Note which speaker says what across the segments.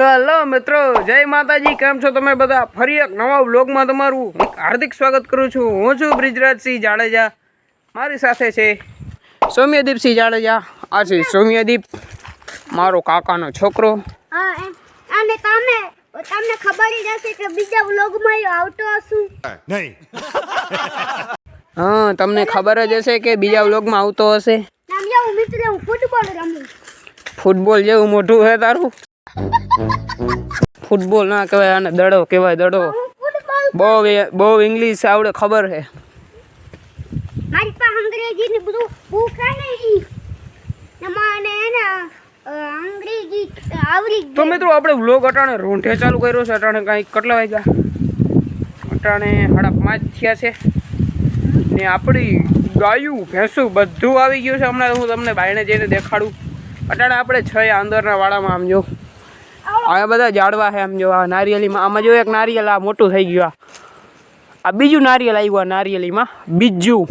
Speaker 1: તો હલો મિત્રો જય માતાજી કેમ છો તમે બધા? ફરી એક નવા વ્લોગમાં તમારું હાર્દિક સ્વાગત કરું છું. હું છું બ્રિજરાજસિંહ જાડેજા. મારી સાથે છે સૌમ્યદીપસિંહ જાડેજા. આ છે સૌમ્યદીપ મારો કાકાનો છોકરો.
Speaker 2: અને તમે તમને ખબર જ હશે કે બીજા બ્લોગમાં આવતો હશું.
Speaker 3: નહીં.
Speaker 1: હા તમને ખબર જ હશે કે બીજા વ્લોગમાં આવતો હશે.
Speaker 2: નામ જાઉં મિત્ર હું ફૂટબોલ રમું.
Speaker 1: ફૂટબોલ જેવું મોઢું છે તારું? ફૂટબોલ ના કહેવાય આને દડો કહેવાય દડો. બહુ બહુ ઇંગ્લિશ આવડે ખબર છે.
Speaker 2: મારી પાસે અંગ્રેજીની બધું બુક ને મને એને અંગ્રેજી આવડી
Speaker 1: તો મિત્રો આપણે વ્લોગ અટાણે રોંઠે ચાલુ કર્યો છે અટાણે કાંઈક કેટલા વાગ્યા? અટાણે સાડા પાંચ થયા છે. ને આપણી ગાયું ભેંસું બધું આવી ગયું છે. હમણાં હું તમને બાયણે જઈને દેખાડું. અટાણે આપણે છ અંદરના વાડામાં આમ જો. આ બધા ઝાડવા છે આમ જો આ નારિયેલીમાં આમાં જો એક નારિયેલ આ મોટું થઈ ગયું આ. આ બીજું નારિયેલ આવ્યું આ નારિયેલીમાં બીજું.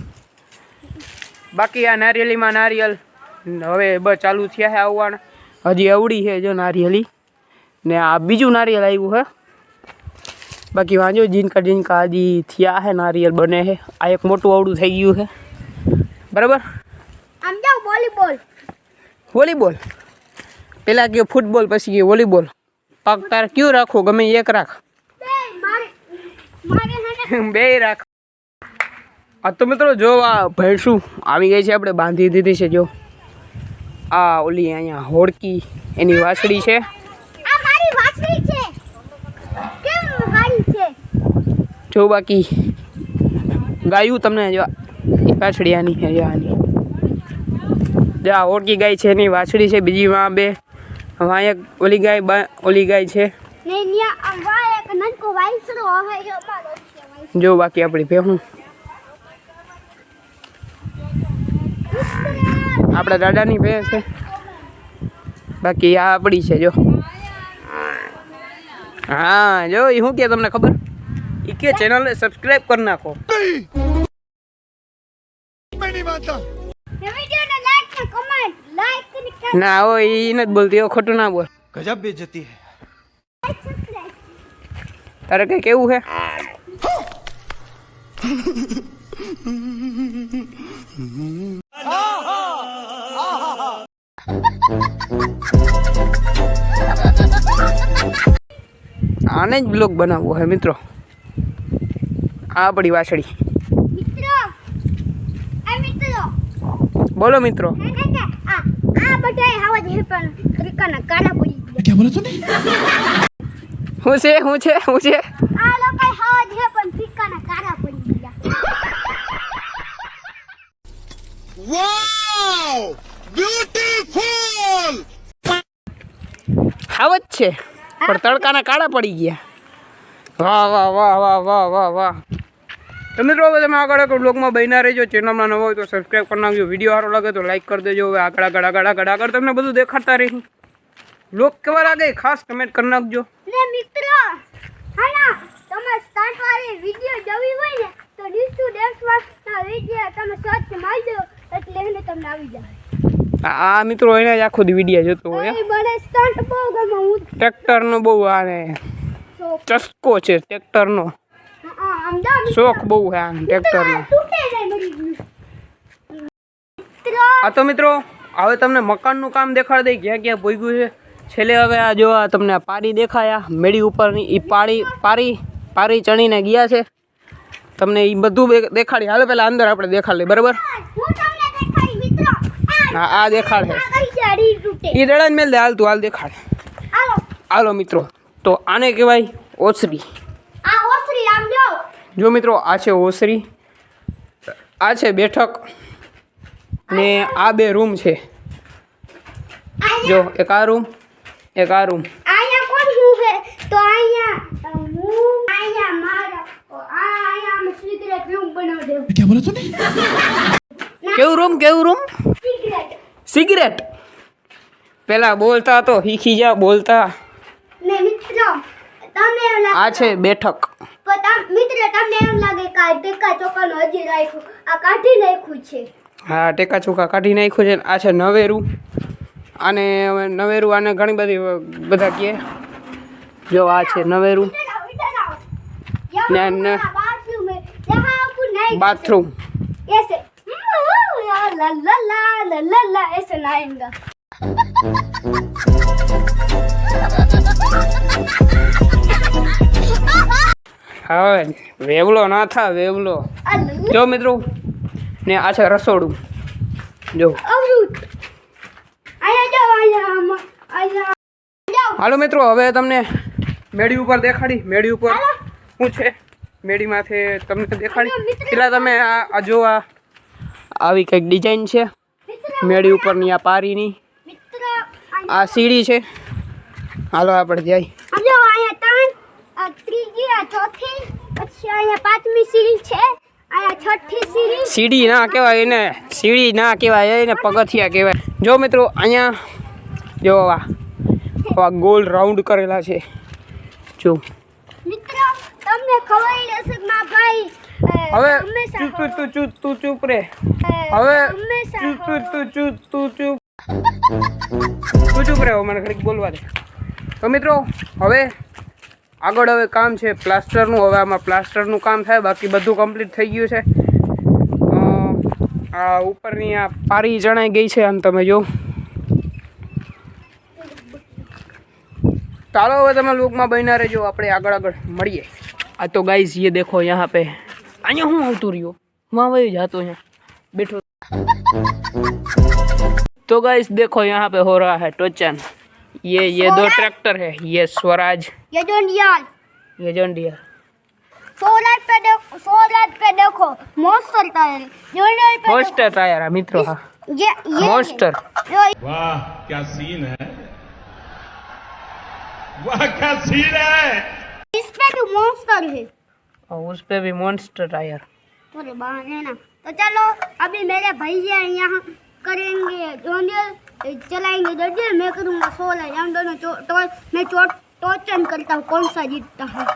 Speaker 1: બાકી આ નારિયેલીમાં નારિયેલ હવે બસ ચાલુ થયા છે આવવાના. હજી અવડી છે જો નારિયેલી. ને આ બીજું નારિયેલ આવ્યું છે. બાકી વાંજો જીનકા જીનકા હજી થયા છે નારિયેલ બને છે. આ એક મોટું અવળું થઈ ગયું છે. બરાબર?
Speaker 2: આમ વોલીબોલ.
Speaker 1: વોલીબોલ. પેલા ગયો ફૂટબોલ પછી ગયો વોલીબોલ. પગ તારે કયું રાખો ગમે એક રાખ.
Speaker 2: બે
Speaker 1: રાખ. આ તો મિત્રો જો આ ભેંસું આવી ગઈ છે આપણે બાંધી દીધી છે જો. આ ઓલી અહીંયા હોડકી એની વાછડી છે. જો બાકી ગાયું તમને જો વાછડી આની છે જો આની. જો આ ઓળકી ગાય છે એની વાછડી છે બીજી માં બે. વાયક ઓલી ગાય બા ઓલી ગાય છે. જો બાકી આપણી ભેહું. આપણા દાદાની ભે છે. બાકી આ આપણી છે જો. હા જો એ શું કે તમને ખબર? એ કે ચેનલ સબસ્ક્રાઇબ કરી નાખો.
Speaker 2: લાઈક ના
Speaker 1: હો એ નથી બોલતી એવો ખોટું ના બોલ.
Speaker 3: ગજબ બે જતી
Speaker 2: હે.
Speaker 1: તારે કઈ કેવું હે? આને જ બ્લોગ બનાવવો હે મિત્રો. આ પડી વાછડી. બોલો મિત્રો.
Speaker 2: આ બધાય આવા જ કાળા પડી
Speaker 1: હું છે હું છે હું છે?
Speaker 2: આ
Speaker 1: છે. પણ તડકાના કાળા પડી ગયા. વાહ વાહ વાહ વાહ વાહ વાહ વાહ. તો મિત્રો હવે તમે આગળ આગળ બ્લોગમાં બન્યા રહેજો. ચેનલમાં નવો હોય તો સબસ્ક્રાઈબ કરી નાખજો. વીડિયો સારો લાગે તો લાઈક કરી દેજો. હવે આગળ આગળ આગળ આગળ આગળ તમને બધું દેખાડતા રહી બ્લોગ કેવા લાગે ખાસ કમેન્ટ કરી નાખજો.
Speaker 2: ને મિત્રો તમે સ્ટાર્ટ વાળી વિડિયો જોવી હોય ને તો ડીસુ ડેન્સ વાળા વિડિયો તમે સર્ચ મારી દો એટલે એને તમને આવી જાય.
Speaker 1: આ મિત્રો એને જ આખો વિડિયા જોતો હોય
Speaker 2: મને સ્ટન્ટ બહુ ગમે હું
Speaker 1: ટ્રેક્ટરનો બહુ આને ચસ્કો છે
Speaker 2: આમ જાવ
Speaker 1: શોખ બહુ છે આ ટ્રેક્ટરનો આ તો મિત્રો હવે તમને મકાનનું કામ દેખાડી દઈ ક્યાં ક્યાં ભોગ્યું છે. છેલ્લે હવે આ જો આ તમને પારી દેખાયા મેળી ઉપરની એ પાડી પારી પારી ચણીને ગયા છે. તમને એ બધું દેખાડી હાલો પહેલાં અંદર આપણે દેખાડી બરાબર?
Speaker 2: હું આ
Speaker 1: દેખાડે એ દડાને મેલ દે હાલ તું હાલ દેખાડ.
Speaker 2: હાલો.
Speaker 1: હાલો મિત્રો તો આને કહેવાય ઓસરી.
Speaker 2: આ ઓસરી આમ જો.
Speaker 1: જો મિત્રો આ છે ઓસરી. આ છે બેઠક. ને આ બે રૂમ છે. જો એક આ રૂમ એક આ રૂમ. કેવું રૂમ કેવું રૂમ?
Speaker 2: સિગરેટ
Speaker 1: પેલા બોલતા તો શીખી જા બોલતા. આ છે બેઠક.
Speaker 2: પણ મિત્ર તમને એમ લાગે કે આ ટેકા ચોકાનો હજી રાખ્યું. આ કાઢી નાખ્યું છે.
Speaker 1: હા ટેકા ચોકા કાઢી નાખ્યું છે. આ છે નવેરું. આને નવેરું આને ઘણી બધી બધા કે. જો આ છે નવેરું. ને બાથરૂમ
Speaker 2: la લા la લા la la es en la
Speaker 1: હવે વેવલો ના થા વેવલો. જો મિત્રો ને આ છે રસોડું. જો. હાલો મિત્રો હવે તમને મેડી ઉપર દેખાડી. મેડી ઉપર શું છે? માથે તમને દેખાડી. પેલા તમે આ જો આ આવી કંઈક ડિઝાઇન છે. મેડી ઉપરની આ પારીની. આ સીડી છે. હાલો આપણે જાય
Speaker 2: આમ જાઓ આયા ત્રણ આ ત્રીજી આ ચોથી. પછી અહીંયા પાંચમી સીડી છે. અહીંયા છઠ્ઠી સીડી.
Speaker 1: સીડી ના કહેવાય એને. સીડી ના કહેવાય એને પગથિયા કહેવાય. જો મિત્રો અહીંયા જો આ ગોલ રાઉન્ડ કરેલા છે. જો.
Speaker 2: મિત્ર તમને ખબર હશે કે ભાઈ
Speaker 1: હવે તું તું તું તું તું ચૂપ રે. હવે તું તું તું તું તું ચૂપ તું ચૂપ. રહે મને ઘડીક બોલવા દે. તો મિત્રો હવે આગળ હવે કામ છે પ્લાસ્ટરનું હવે આમાં પ્લાસ્ટરનું કામ થાય બાકી બધું કમ્પ્લીટ થઈ ગયું છે અ, આ ઉપરની આ પારી જણાઈ ગઈ છે આમ તમે જો ચાલો હવે તમે લોકમાં બન્યા રહેજો આપણે આગળ આગળ મળીએ આ તો ગાઈઝ ये देखो यहाँ पे અહીંયા હું આવતું રહ્યો वहाँ वही जातो यहाँ बैठो तो गाइस देखो यहाँ पे हो रहा है टोचन ये ये दो ट्रैक्टर है। ये स्वराज।
Speaker 2: ये डोंट यार
Speaker 1: ये जॉन डियर
Speaker 2: सोलर पे देखो सोलर पे देखो monster tyre don't pay
Speaker 1: मोस्टर tyre है मित्रों। हाँ
Speaker 2: ये ये
Speaker 1: मोस्टर
Speaker 4: वाह क्या सीन है? वाह क्या सीन है?
Speaker 2: इस पे तो मॉन्स्टर है।
Speaker 1: और उस पे भी मॉन्स्टर टायर
Speaker 2: थोड़े बहाने ना। तो चलो अभी मेरे भैया यहाँ करेंगे। जोनियल चलाएंगे दर्जन मैं करूँगा सोलर हम दोनों चो, तो मैं चो, टोचन करता हूँ कौन सा जीतता है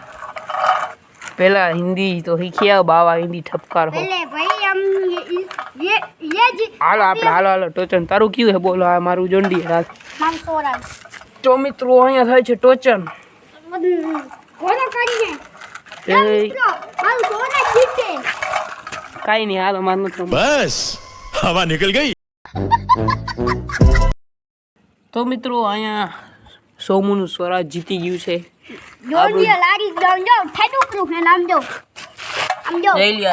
Speaker 1: पहला हिंदी तो सीखी आओ बाबा हिंदी ठपकार हो
Speaker 2: पहले भाई हम ये इस- ये ये जीत
Speaker 1: હાલો આપણે હાલો હાલો ટોચન તારું કયું છે બોલો આ મારું જોન ડિયર હાલ
Speaker 2: हम सोलर
Speaker 1: તો મિત્રો અહીંયા થાય છે ટોચન
Speaker 2: કોને કરીને
Speaker 1: એ
Speaker 2: મિત્રો મારું સોલર જીતે
Speaker 1: કાંઈ નહીં હાલો મારું નથી રમવું.
Speaker 3: बस हवा निकल गई
Speaker 1: તો મિત્રો અહીંયા સોમુનું સ્વરાજ જીતી ગયું છે.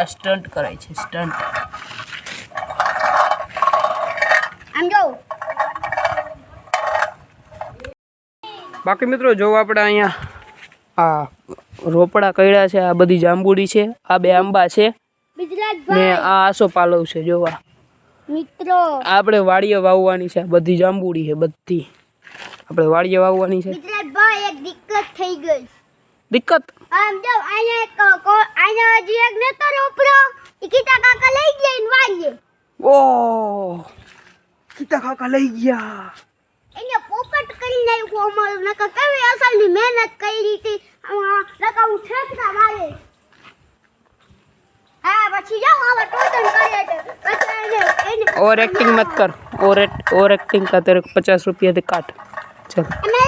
Speaker 1: આ સ્ટન્ટ કરાય છે સ્ટન્ટ
Speaker 2: આમ જો.
Speaker 1: બાકી મિત્રો જો આપણે અહીંયા આ રોપડા કયડા છે આ બધી જાંબુડી છે આ બે આંબા છે ને આ આસો પાલવ છે જોવા.
Speaker 2: મિત્રો.
Speaker 1: આપણે વાડીએ વાવવાની છે. બધી જાંબુડી છે બધી. આપણે વાડીએ વાવવાની છે.
Speaker 2: ભાઈ એક દિક્કત થઈ ગઈ.
Speaker 1: દિક્કત?
Speaker 2: આમ જો અહીંયા એક કો- અહીંયા હજી એક નતો રોપડો કીતા કાકા લઈ ગયા ઇન વાડીએ
Speaker 1: ઓ! કીતા કાકા લઈ ગયા.
Speaker 2: એને પોપટ કરી નાખ્યું અમારું. નકા કેવી અસલની મહેનત કરી હતી. આમાં નકા હું ઠેકતા મારે હા પછી જાઓ હવે ટોટલ કરે છે પછી એને એને
Speaker 1: और एक्टिंग मत कर और और एक्टिंग का तेरे को पचास रुपया दे काट चल
Speaker 2: मैं